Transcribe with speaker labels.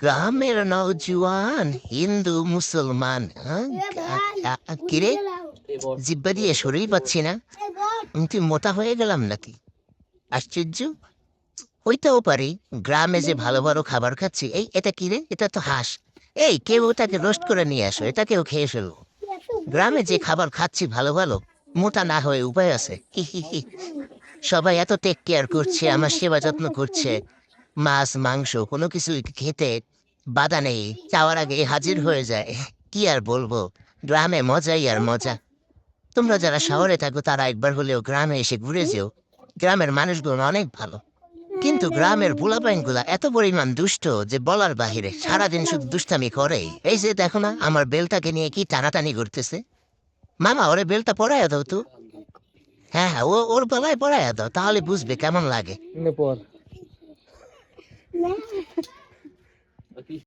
Speaker 1: গ্রামের নৌজওয়ান হিন্দু মুসলমান হ্যাঁ? কিরে জিব্বা দিয়ে সরেই পাচ্ছি না কি মোটা হয়ে গেলাম নাকি আশ্চর্য হইতেও পারি গ্রামে যে ভালো ভালো খাবার খাচ্ছি এই এটা কি রে এটা তো হাঁস এই কেউ ওটাকে রোস্ট করে নিয়ে আসো এটাকেও খেয়ে ফেলব গ্রামে যে খাবার খাচ্ছি ভালো ভালো মোটা না হয়ে উপায় আছে। সবাই এত টেক কেয়ার করছে আমার সেবা যত্ন করছে মাছ, মাংস, কোনো কিছু খেতে বাধা নেই। চাওয়ার আগে হাজির হয়ে যায়। কি আর বলব? গ্রামে মজাই আর মজা। তোমরা যারা শহরে থাকো, তারা একবার হলেও গ্রামে এসে ঘুরে যেও। গ্রামের মানুষগুলো অনেক ভালো। কিন্তু গ্রামেরগুলা এত পরিমাণ দুষ্ট যে বলার বাহিরে সারাদিন শুধু দুষ্টামি করে এই যে দেখো না, আমার বেলটাকে নিয়ে কি টানাটানি করতেছে। মামা, ওরে বেলটা পড়ায় দাও তো। হ্যাঁ হ্যাঁ ও, ওর গলায় পড়ায় দাও, তাহলে বুঝবে কেমন লাগে।
Speaker 2: No.